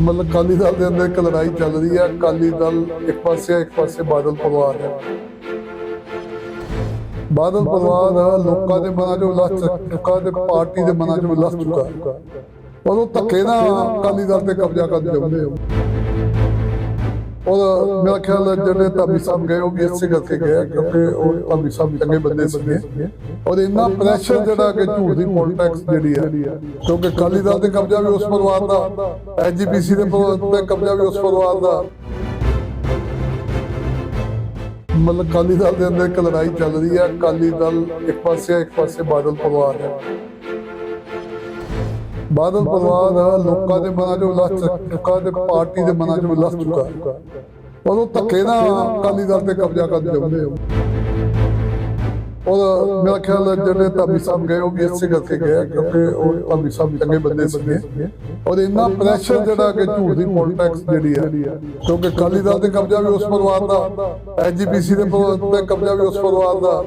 ਮਤਲਬ ਅਕਾਲੀ ਦਲ ਦੇ ਅੰਦਰ ਇੱਕ ਲੜਾਈ ਚੱਲ ਰਹੀ ਹੈ ਅਕਾਲੀ ਦਲ ਇੱਕ ਪਾਸੇ ਹੈ, ਇੱਕ ਪਾਸੇ ਬਾਦਲ ਪਰਿਵਾਰ ਹੈ। ਬਾਦਲ ਪਰਿਵਾਰ ਲੋਕਾਂ ਦੇ ਮਨਾਂ 'ਚੋਂ ਲੱਥ ਚੁੱਕਾ ਤੇ ਪਾਰਟੀ ਦੇ ਮਨਾਂ 'ਚੋਂ ਲੱਥ ਚੁੱਕਾ। ਉਦੋਂ ਧੱਕੇ ਨਾਲ ਅਕਾਲੀ ਦਲ ਤੇ ਕਬਜ਼ਾ ਕਰ ਜਾਂਦੇ ਹੋ। ਉਹ ਮੇਰਾ ਖਿਆਲ ਹੈ ਜਿਹੜੇ ਧਾਮੀ ਸਾਹਿਬ ਗਏ, ਉਹ ਵੀ ਇਸੇ ਕਰਕੇ ਗਏ, ਕਿਉਂਕਿ ਉਹ ਧਾਮੀ ਸਾਹਿਬ ਚੰਗੇ ਬੰਦੇ ਸੀਗੇ। ਔਰ ਇੰਨਾ ਪ੍ਰੈਸ਼ਰ ਜਿਹੜਾ ਕਿ ਝੂਠ ਦੀ ਪੋਲਿਟਿਕਸ ਜਿਹੜੀ ਹੈ, ਕਿਉਂਕਿ ਅਕਾਲੀ ਦਲ ਤੇ ਕਬਜ਼ਾ ਵੀ ਉਸ ਪਰਿਵਾਰ ਦਾ ਐਜੀਪੀਸੀ ਦੇ ਕਬਜ਼ਾ ਵੀ ਉਸ ਪਰਿਵਾਰ ਦਾ। ਮਤਲਬ ਅਕਾਲੀ ਦਲ ਦੇ ਅੰਦਰ ਇੱਕ ਲੜਾਈ ਚੱਲ ਰਹੀ ਹੈ, ਅਕਾਲੀ ਦਲ ਇੱਕ ਪਾਸੇ ਇੱਕ ਪਾਸੇ ਬਾਦਲ ਪਰਿਵਾਰ ਹੈ। ਬਾਦਲ ਪਰਿਵਾਰ ਲੋਕਾਂ ਦੇ ਮਨਾਂ 'ਚੋਂ ਲੱਥ ਚੁੱਕਾ ਤੇ ਪਾਰਟੀ ਦੇ ਮਨਾਂ 'ਚੋਂ ਲੱਥ ਚੁੱਕਾ। ਉਦੋਂ ਧੱਕੇ ਨਾਲ ਅਕਾਲੀ ਦਲ ਤੇ ਕਬਜ਼ਾ ਕਰ ਜਾਂਦੇ ਹੋ ਉਹ ਮੇਰਾ ਖਿਆਲ ਹੈ ਜਿਹੜੇ ਧਾਮੀ ਸਾਹਿਬ ਗਏ ਉਹ ਵੀ ਇਸੇ ਕਰਕੇ ਗਏ ਕਿਉਂਕਿ ਉਹ ਧਾਮੀ ਸਾਹਿਬ ਚੰਗੇ ਬੰਦੇ ਸੀਗੇ। ਔਰ ਇੰਨਾ ਪ੍ਰੈਸ਼ਰ ਜਿਹੜਾ ਕਿ ਝੂਠ ਦੀ ਪੋਲਿਟਿਕਸ ਜਿਹੜੀ ਹੈ ਕਿਉਂਕਿ ਅਕਾਲੀ ਦਲ ਤੇ ਕਬਜ਼ਾ ਵੀ ਉਸ ਪਰਿਵਾਰ ਦਾ। ਐਜੀਪੀਸੀ ਦੇ ਤੇ ਕਬਜ਼ਾ ਵੀ ਉਸ ਪਰਿਵਾਰ ਦਾ।